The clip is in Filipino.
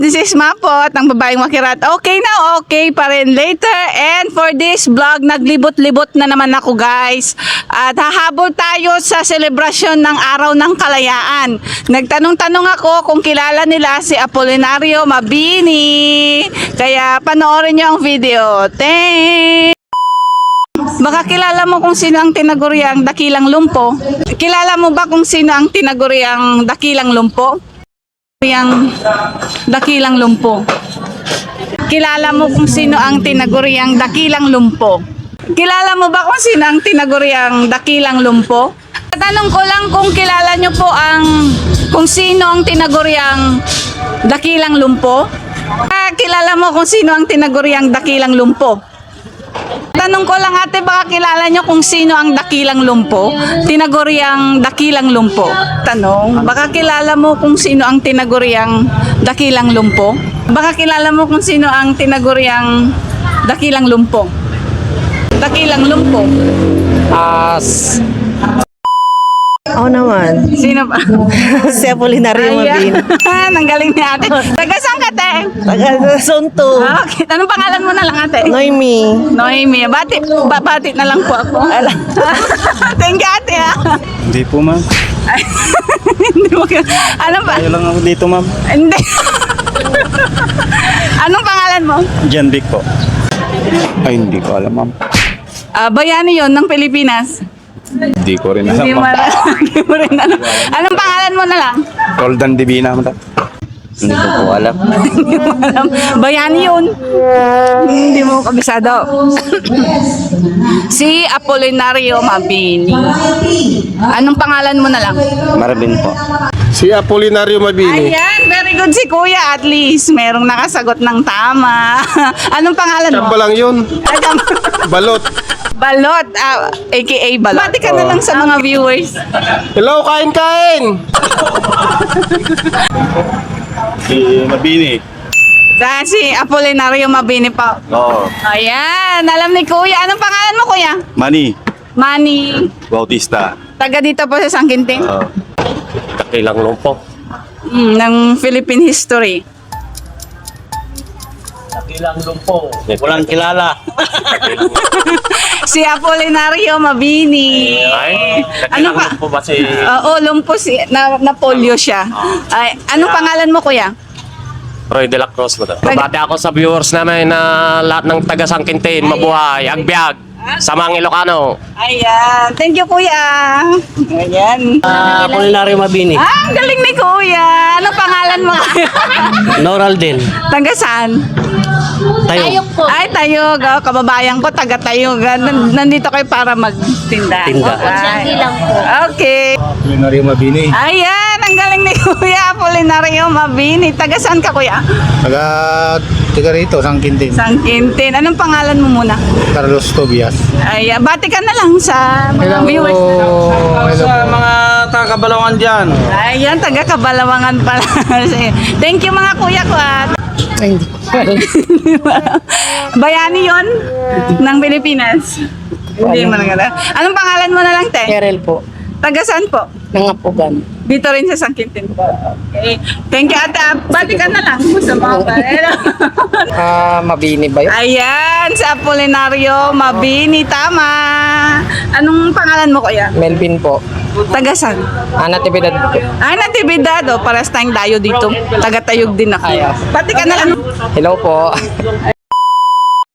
this is Mapot, ang babaeng makirat. Okay na, okay pa rin later. And for this vlog, naglibot-libot na naman ako guys. At hahabol tayo sa selebrasyon ng Araw ng Kalayaan. Nagtanong-tanong ako kung kilala nila si Apolinario Mabini. Kaya panoorin niyo ang video. Thanks! Baka kilala mo kung sino ang tinaguriang dakilang lumpo? Kilala mo ba kung sino ang tinaguriang dakilang lumpo? Yang dakilang lumpo. Kilala mo kung sino ang tinaguriang dakilang lumpo? Kilala mo ba kung sino ang tinaguriang dakilang lumpo? Tanong ko lang kung kilala nyo po ang kung sino ang tinaguriang dakilang lumpo? Ah, kilala mo kung sino ang tinaguriang dakilang lumpo? Tanong ko lang ate, baka kilala nyo kung sino ang dakilang lumpo? Tinaguriang dakilang lumpo. Tanong, baka kilala mo kung sino ang tinaguriang dakilang lumpo? Baka kilala mo kung sino ang tinaguriang dakilang lumpo? Dakilang lumpo. As... Oo naman. Sino ba? si Apolinario Mabin. Ayan, ang galing ni ate. Taga saan ka, te? Taga Sonto. Ah, Okay. Anong pangalan mo na lang, ate? Noemi. Noemi. Bati, babati na lang po ako. Thank you, ate. ah. Hindi po ma'am. Hindi mo Ano ba? Ayaw lang ako dito ma'am. Hindi. Anong pangalan mo? Vic po. Ay, hindi ko alam ma'am. Ah, bayani yon ng Pilipinas. Hindi ko rin alam Hindi mo, ma'am. hindi mo rin alam. Anong pangalan mo na lang? Roldan Divina Hindi ko po alam. Hindi mo alam. Bayani yun. Hindi mo kabisado. si Apolinario Mabini. Anong pangalan mo na lang? Marvin po. Si Apolinario Mabini. Ayan, very good si Kuya. At least, merong nakasagot ng tama. Anong pangalan mo? Ba lang yun? Balot. Balot, ah, aka Balot. Bati ka na lang sa mga viewers. Hello, kain-kain! Si Mabini. Sa si Apolinario Mabini pa. Oo. Ayan, alam ni Kuya. Anong pangalan mo, Kuya? Mani. Manny. Bautista. Taga dito po sa Sangkinting. Oo. Kakilang lumpo. Mm, ng Philippine history. Kakilang lumpo. Walang kilala. Si Apolinario Mabini. Ay, ano pa? lumpo ba si... Oo, lumpo si, na, na polio siya. Ay, anong pangalan mo, Kuya? Roy de la Cruz ba to? Tag- Mabati ako sa viewers namin na lahat ng taga Sangkintin, mabuhay, agbyag, samang Ilocano. Ayan. Thank you, Kuya. Ayan. Ah, Apolinario Mabini. Ah, ang galing ni Kuya. Pangalan mo? Noral din. Taga saan? Tayo. Ay, Tayog. Oh, kababayan ko, taga Tayog. Ah, nan- Nandito kayo para magtinda. Tinda. Okay. Okay. Apolinario Mabini. Ayan, ang galing ni Kuya Apolinario Mabini. Taga saan ka, Kuya? Taga, taga rito, Sangkintin. Sangkintin. Anong pangalan mo muna? Carlos Tobias. Ay, ah, bati ka na lang sa mga viewers. Hello po. mga kakabalongan dyan. Ayan, taga Kabalawangan pala. Thank you mga kuya ko at Bayani yon ng Pilipinas. Hindi mo na Anong pangalan mo na lang, te? Kerel po. Taga saan po? Nangapugan. Dito rin sa Sangkintin po. Okay. Thank you, ate. Bati ka na lang sa mga Ah, Mabini ba yun? Ayan, sa Apolinario Mabini, tama. Anong pangalan mo, kuya? Melvin po. Taga saan? Ah, natibidad. Ay, natibidad, oh. Paras tayong dayo dito. Taga-tayog din ako. Bati ka na lang. Hello po.